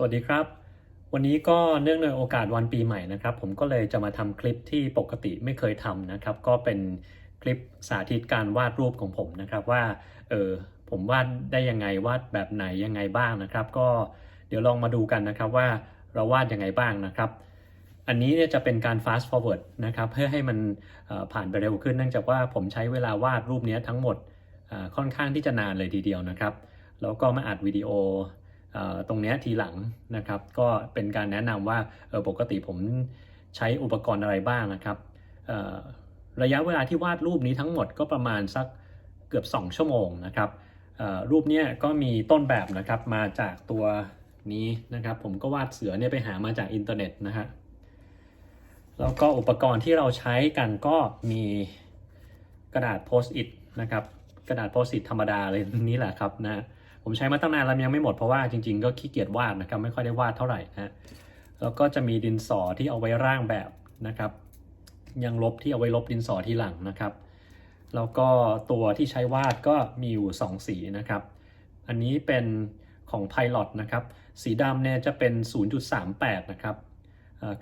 สวัสดีครับ วันนี้ก็เนื่องในโอกาสวันปีใหม่นะครับ ผมก็เลยจะมาทำคลิปที่ปกติไม่เคยทำนะครับ ก็เป็นคลิปสาธิตการวาดรูปของผมนะครับว่าเออผมวาดได้ยังไงวาดแบบไหนยังไงบ้างนะครับ ก็เดี๋ยวลองมาดูกันนะครับว่าเราวาดยังไงบ้างนะครับ อันนี้เนี่ยจะเป็นการ fast forward นะครับเพื่อให้มันผ่านไปเร็วขึ้นเนื่องจากว่าผมใช้เวลาวาดรูปนี้ทั้งหมดค่อนข้างที่จะนานเลยทีเดียวนะครับ แล้วก็มาอัดวิดีโอ ตรงนี้ทีหลังนะครับก็เป็นการแนะนำว่าปกติผมใช้อุปกรณ์อะไรบ้างนะครับระยะเวลาที่วาดรูปนี้ทั้งหมดก็ประมาณสักเกือบ 2 ชั่วโมงนะครับรูปเนี้ยก็มีต้นแบบนะครับมาจากตัวนี้นะครับ ผมก็วาดเสือเนี่ยไปหามาจากอินเทอร์เน็ตนะฮะแล้วก็อุปกรณ์ที่เราใช้กันก็มีกระดาษโพสต์อิทนะครับกระดาษโพสต์อิทธรรมดาเลยนี่แหละครับนะ ผมใช้มาตั้งนานแล้วยังไม่หมดเพราะว่าจริงๆก็ขี้เกียจวาดนะครับไม่ค่อยได้วาดเท่าไหร่นะแล้วก็จะมีดินสอที่เอาไว้ร่างแบบนะครับ ยังลบที่เอาไว้ลบดินสอทีหลังนะครับ แล้วก็ตัวที่ใช้วาดก็มีอยู่ 2 สีนะครับ อันนี้เป็นของ Pilot นะครับ สีดำเนี่ยจะเป็น 0.38 นะครับ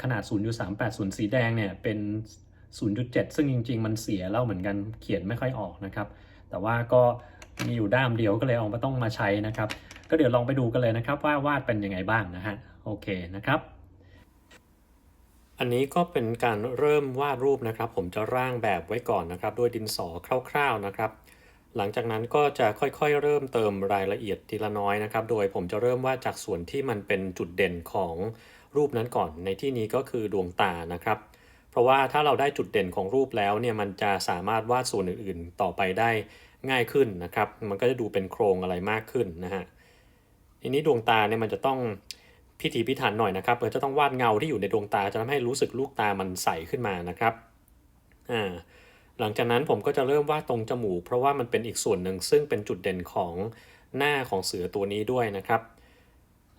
ขนาด 0.38ส่วนสีแดงเนี่ยเป็น 0.7 ซึ่งจริง ๆ มันเสียแล้วเหมือนกันเขียนไม่ค่อยออกนะครับ แต่ว่าก็ มีอยู่ด้ามเดียวก็เลยเอามาต้องมาใช้นะครับ ก็เดี๋ยวลองไปดูกันเลยนะครับว่าวาดเป็นยังไงบ้างนะฮะโอเคนะครับ อันนี้ก็เป็นการเริ่มวาดรูปนะครับ ผมจะร่างแบบไว้ก่อนนะครับ ด้วยดินสอคร่าว ๆนะครับ หลังจากนั้นก็จะค่อยๆ เริ่มเติมรายละเอียดทีละน้อยนะครับ โดยผมจะเริ่มวาดจากส่วนที่มันเป็นจุดเด่นของรูปนั้นก่อน ในที่นี้ก็คือดวงตานะครับเพราะว่าถ้าเราได้จุดเด่นของรูปแล้วเนี่ยมันจะสามารถวาดส่วนอื่นๆ ต่อไปได้ ง่ายขึ้นนะครับ มันก็จะดูเป็นโครงอะไรมากขึ้นนะฮะทีนี้ดวงตาเนี่ยมันจะต้องพิถีพิถันหน่อยนะครับเราจะต้องวาดเงาที่อยู่ในดวงตาจะทำให้รู้สึกลูกตามันใสขึ้นมานะครับอ่าหลังจากนั้นผมก็จะเริ่มวาดตรงจมูก เพราะว่ามันเป็นอีกส่วนหนึ่งซึ่งเป็นจุดเด่นของหน้าของเสือตัวนี้ด้วยนะครับ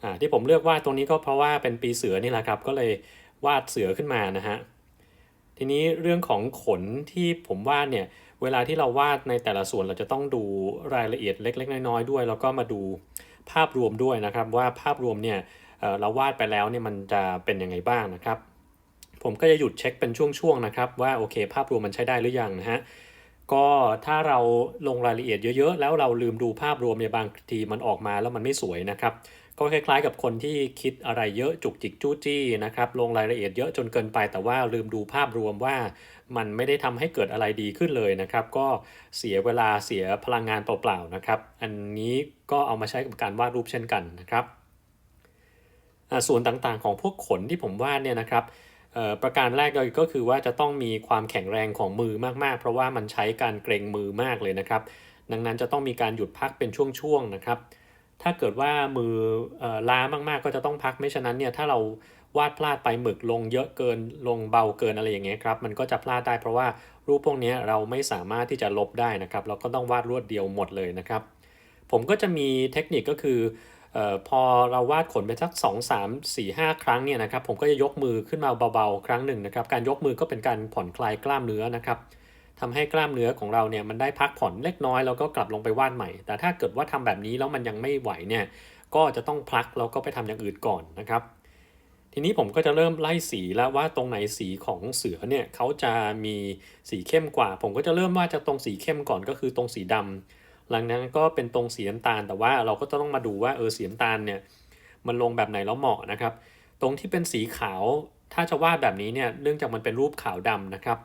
อ่าที่ผมเลือกวาดตรงนี้ก็เพราะว่าเป็นปีเสือนี่แหละครับก็เลยวาดเสือขึ้นมานะฮะทีนี้เรื่องของขนที่ผมวาดเนี่ย เวลาที่เราวาดในแต่ละส่วนเราจะต้องดูรายละเอียดเล็ก ๆ น้อยๆด้วย แล้วก็มาดูภาพรวมด้วยนะครับ ว่าภาพรวมเนี่ยเราวาดไปแล้วเนี่ยมันจะเป็นยังไงบ้างนะครับ ผมก็จะหยุดเช็คเป็นช่วงๆนะครับ ว่าโอเค ภาพรวมมันใช้ได้หรือยังนะฮะก็ถ้าเราลงรายละเอียดเยอะๆ แล้วเราลืมดูภาพรวมเนี่ยบางทีมันออกมาแล้วมันไม่สวยนะครับ ก็คล้ายๆกับคนที่คิดอะไรเยอะจุกจิกจู้จี้นะครับลงรายละเอียดเยอะจนเกินไปแต่ว่าลืมดูภาพรวมว่า มันไม่ได้ทำให้เกิดอะไรดีขึ้นเลยนะครับ ก็เสียเวลาเสียพลังงานเปล่าๆนะครับ อันนี้ก็เอามาใช้กับการวาดรูปเช่นกันนะครับอ่าส่วนต่างๆของพวกขนที่ผมวาดเนี่ยนะครับเอ่อประการแรกเลยก็คือว่าจะต้องมีความแข็งแรงของมือมากๆ เพราะว่ามันใช้การเกรงมือมากเลยนะครับ ดังนั้นจะต้องมีการหยุดพักเป็นช่วงๆนะครับ ถ้าเกิดว่ามืออ่อล้ามากๆ ก็จะต้องพักไม่ฉะนั้นเนี่ยถ้าเรา วาดพลาดไปหมึกลงเยอะเกินลงเบาเกินอะไรอย่างเงี้ยครับมันก็จะพลาดได้เพราะว่ารูปพวกนี้เราไม่สามารถที่จะลบได้นะครับ เราก็ต้องวาดรวดเดียวหมดเลยนะครับ ผมก็จะมีเทคนิคก็คือออพอเราวาดขนไปสัก 2 3 4 5 ครั้งเนี่ยนะครับ ผมก็จะยกมือขึ้นมาเบาๆ ครั้งหนึ่งนะครับ การยกมือก็เป็นการผ่อนคลายกล้ามเนื้อนะครับทำให้กล้ามเนื้อของเราเนี่ยมันได้พักผ่อนเล็กน้อยแล้วก็กลับลงไปวาดใหม่ แต่ถ้าเกิดว่าทำแบบนี้แล้วมันยังไม่ไหวเนี่ยก็จะต้องพักแล้วก็ไปทำอย่างอื่นก่อนนะครับ ทีนี้ผมก็จะเริ่มไล่สีแล้วว่าตรงไหนสีของเสือเนี่ยเขาจะมีสีเข้มกว่า ผมก็จะเริ่มว่าจากตรงสีเข้มก่อนก็คือตรงสีดำหลังนั้นก็เป็นตรงสีน้ำตาลแต่ว่าเราก็ต้องมาดูว่าเออสีน้ำตาลเนี่ยมันลงแบบไหนแล้วเหมาะนะครับ ตรงที่เป็นสีขาวถ้าจะวาดแบบนี้เนี่ยเนื่องจากมันเป็นรูปขาวดำนะครับ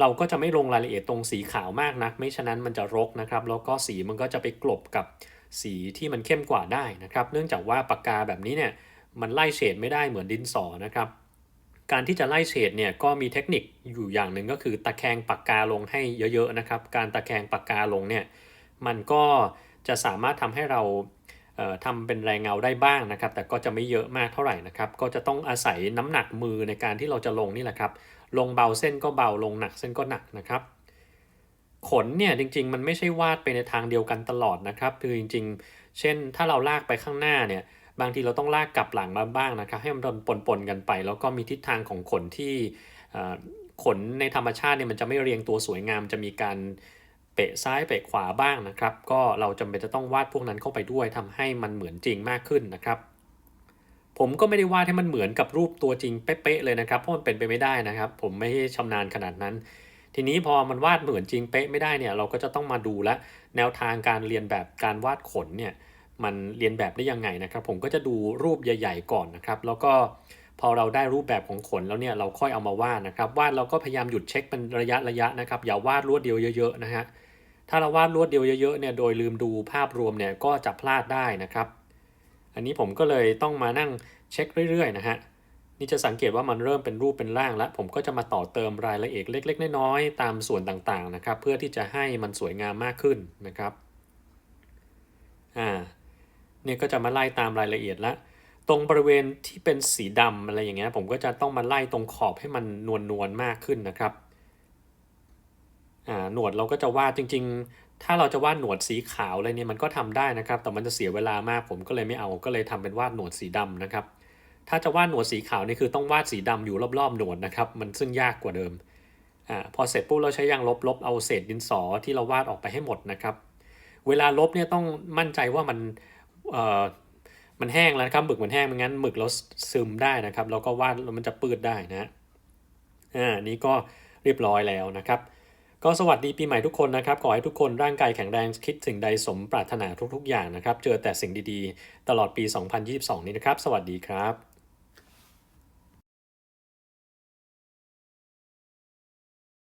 เราก็จะไม่ลงรายละเอียดตรงสีขาวมากนัก ไม่ฉะนั้นมันจะรกนะครับ แล้วก็สีมันก็จะไปกลบกับสีที่มันเข้มกว่าได้นะครับ เนื่องจากว่าปากกาแบบนี้เนี่ย มันไล่เฉดไม่ได้เหมือนดินสอนะครับ การที่จะไล่เฉดเนี่ยก็มีเทคนิคอยู่อย่างหนึ่งก็คือตะแคงปากกาลงให้เยอะๆนะครับ การตะแคงปากกาลงเนี่ยมันก็จะสามารถทำให้เราเอ่อทำเป็นแรงเงาได้บ้างนะครับ แต่ก็จะไม่เยอะมากเท่าไหร่นะครับ ก็จะต้องอาศัยน้ำหนักมือในการที่เราจะลงนี่แหละครับ ลงเบาเส้นก็เบาลงหนักเส้นก็หนักนะครับ ขนเนี่ยจริงๆ มันไม่ใช่วาดไปในทางเดียวกันตลอดนะครับ คือจริง ๆ เช่นถ้าเราลากไปข้างหน้าเนี่ย บางทีเราต้องลากกลับหลังมาบ้างนะครับ ให้มันปนๆกันไป แล้วก็มีทิศทางของขนที่ขนในธรรมชาติเนี่ยมันจะไม่เรียงตัวสวยงาม จะมีการเปะซ้ายเปะขวาบ้างนะครับ ก็เราจำเป็นจะต้องวาดพวกนั้นเข้าไปด้วยทำให้มันเหมือนจริงมากขึ้นนะครับผมก็ไม่ได้วาดให้มันเหมือนกับรูปตัวจริงเป๊ะๆเลยนะครับเพราะมันเป็นไปไม่ได้นะครับ ผมไม่ชำนาญขนาดนั้น ทีนี้พอมันวาดเหมือนจริงเป๊ะไม่ได้เนี่ยเราก็จะต้องมาดูและแนวทางการเรียนแบบการวาดขนเนี่ย มันเรียนแบบได้ยังไงนะครับ ผมก็จะดูรูปใหญ่ ๆ ก่อนนะครับ แล้วก็พอเราได้รูปแบบของขนแล้วเนี่ยเราค่อยเอามาวาดนะครับวาดเราก็พยายามหยุดเช็คเป็นระยะระยะนะครับอย่าวาดรวดเดียวเยอะๆนะฮะถ้าเราวาดรวดเดียวเยอะๆเนี่ยโดยลืมดูภาพรวมเนี่ยก็จะพลาดได้นะครับ อันนี้ผมก็เลยต้องมานั่งเช็คเรื่อยๆนะฮะนี่จะสังเกตว่ามันเริ่มเป็นรูปเป็นร่างแล้ว ผมก็จะมาต่อเติมรายละเอียดเล็ก ๆ น้อยๆตามส่วนต่างๆนะครับ เพื่อที่จะให้มันสวยงามมากขึ้นนะครับอ่า เนี่ยก็จะมาไล่ตามรายละเอียดละตรงบริเวณที่เป็นสีดำอะไรอย่างเงี้ยผมก็จะต้องมาไล่ตรงขอบให้มันนวลๆมากขึ้นนะครับอ่าหนวดเราก็จะวาดจริง ๆ ถ้าเราจะวาดหนวดสีขาวอะไรเนี่ยมันก็ทำได้นะครับ แต่มันจะเสียเวลามากผมก็เลยไม่เอาก็เลยทำเป็นวาดหนวดสีดำนะครับ ถ้าจะวาดหนวดสีขาวนี่คือต้องวาดสีดำอยู่รอบๆหนวดนะครับมันซึ่งยากกว่าเดิมอ่าพอเสร็จปุ๊บเราใช้ยางลบลบเอาเศษดินสอที่เราวาดออกไปให้หมดนะครับ เวลาลบเนี่ยต้องมั่นใจว่ามัน มันแห้งแล้วนะครับหมึกมันแห้งไม่งั้นหมึกเราซึมได้นะครับ แล้วก็วาดมันจะปืดได้นะอ่านี่ก็เรียบร้อยแล้วนะครับ ก็สวัสดีปีใหม่ทุกคนนะครับ ขอให้ทุกคนร่างกายแข็งแรงคิดสิ่งใดสมปรารถนาทุกๆอย่างนะครับ เจอแต่สิ่งดีๆ ตลอดปี 2022 นี้นะครับ สวัสดีครับ